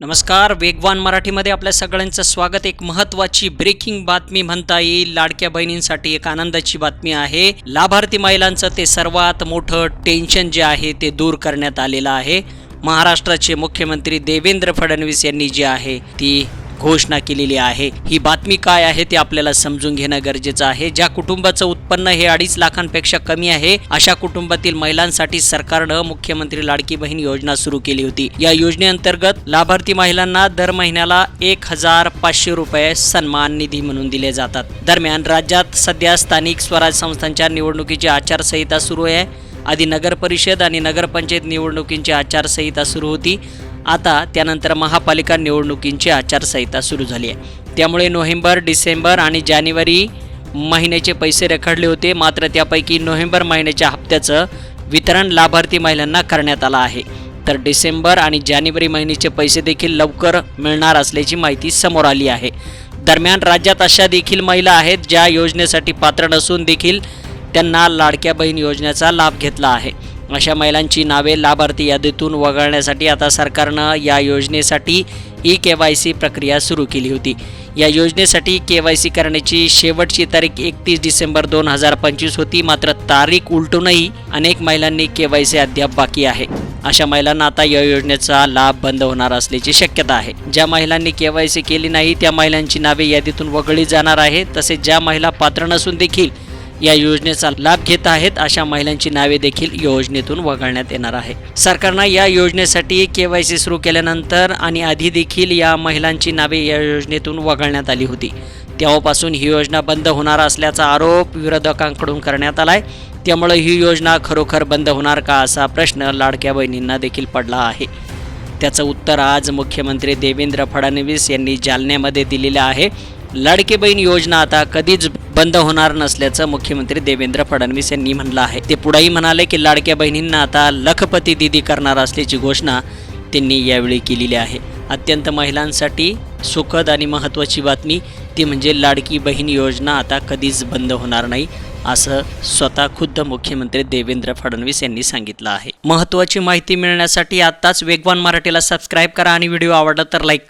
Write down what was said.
नमस्कार वेगवान मराठीमध्ये आपल्या सगळ्यांचं स्वागत. एक महत्वाची ब्रेकिंग बातमी म्हणता येईल. लाडक्या बहिणींसाठी एक आनंदाची बातमी आहे. लाभार्थी महिलांचं ते सर्वात मोठं टेन्शन जे आहे ते दूर करण्यात आलेलं आहे. महाराष्ट्राचे मुख्यमंत्री देवेंद्र फडणवीस यांनी जी आहे ती घोषणा केलेली आहे. ही बातमी काय आहे ते आपल्याला समजून घेणं गरजेचं आहे. ज्या कुटुंबाचं उत्पन्न हे अडीच लाखांपेक्षा कमी आहे अशा कुटुंबातील महिलांसाठी सरकारनं मुख्यमंत्री लाडकी बहीण योजना सुरू केली होती. या योजनेअंतर्गत लाभार्थी महिलांना दर महिन्याला एक हजार पाचशे रुपये सन्मान निधी म्हणून दिले जातात. दरम्यान राज्यात सध्या स्थानिक स्वराज संस्थांच्या निवडणुकीची आचारसंहिता सुरू आहे. आधी नगर परिषद आणि नगरपंचायत निवडणुकींची आचारसंहिता सुरू होती. आता त्यानंतर महापालिका निवडणुकींची आचारसंहिता सुरू झाली आहे. त्यामुळे नोव्हेंबर डिसेंबर आणि जानेवारी महिन्याचे पैसे रेखाडले होते. मात्र त्यापैकी नोव्हेंबर महिन्याच्या हप्त्याचं वितरण लाभार्थी महिलांना करण्यात आलं आहे. तर डिसेंबर आणि जानेवारी महिन्याचे पैसे देखील लवकर मिळणार असल्याची माहिती समोर आली आहे. दरम्यान राज्यात अशा देखील महिला आहेत ज्या योजनेसाठी पात्र नसून देखील त्यांना लाडक्या बहीण योजनेचा लाभ घेतला आहे. अशा महिलांची नावे लाभार्थी यादीतून वगळण्यासाठी आता सरकारनं या योजनेसाठी ई के वाय सी प्रक्रिया सुरू केली होती. या योजनेसाठी के वाय सी करण्याची शेवटची तारीख एकतीस डिसेंबर दोन हजार पंचवीस होती. मात्र तारीख उलटूनही अनेक महिलांनी के वाय सी अद्याप बाकी आहे. अशा महिलांना आता या योजनेचा लाभ बंद होणार असल्याची शक्यता आहे. ज्या महिलांनी के वाय सी केली नाही त्या महिलांची नावे यादीतून वगळली जाणार आहे. तसेच ज्या महिला पात्र नसून देखील या योजनेचा लाभ घेत आहेत अशा महिलांची नावे देखील योजनेतून वगळण्यात येणार आहे. सरकारनं या योजनेसाठी के वाय सी सुरू केल्यानंतर आणि आधी देखील या महिलांची नावे या योजनेतून वगळण्यात आली होती. तेव्हापासून ही योजना बंद होणार असल्याचा आरोप विरोधकांकडून करण्यात आलाय. त्यामुळे ही योजना खरोखर बंद होणार का असा प्रश्न लाडक्या बहिणींना देखील पडला आहे. त्याचं उत्तर आज मुख्यमंत्री देवेंद्र फडणवीस यांनी जालन्यामध्ये दिलेलं आहे. लाडकी बहीण योजना आता कधीच बंद होणार नसल्याचं मुख्यमंत्री देवेंद्र फडणवीस यांनी म्हणलं आहे. ते पुढेही म्हणाले की लाडक्या बहिणींना आता लखपती दिदी करणार असल्याची घोषणा त्यांनी यावेळी केलेली आहे. अत्यंत महिलांसाठी सुखद आणि महत्त्वाची बातमी ती म्हणजे लाडकी बहीण योजना आता कधीच बंद होणार नाही असं स्वतः खुद्द मुख्यमंत्री देवेंद्र फडणवीस यांनी सांगितलं आहे. महत्त्वाची माहिती मिळण्यासाठी आत्ताच वेगवान मराठीला सबस्क्राईब करा आणि व्हिडिओ आवडला तर लाईक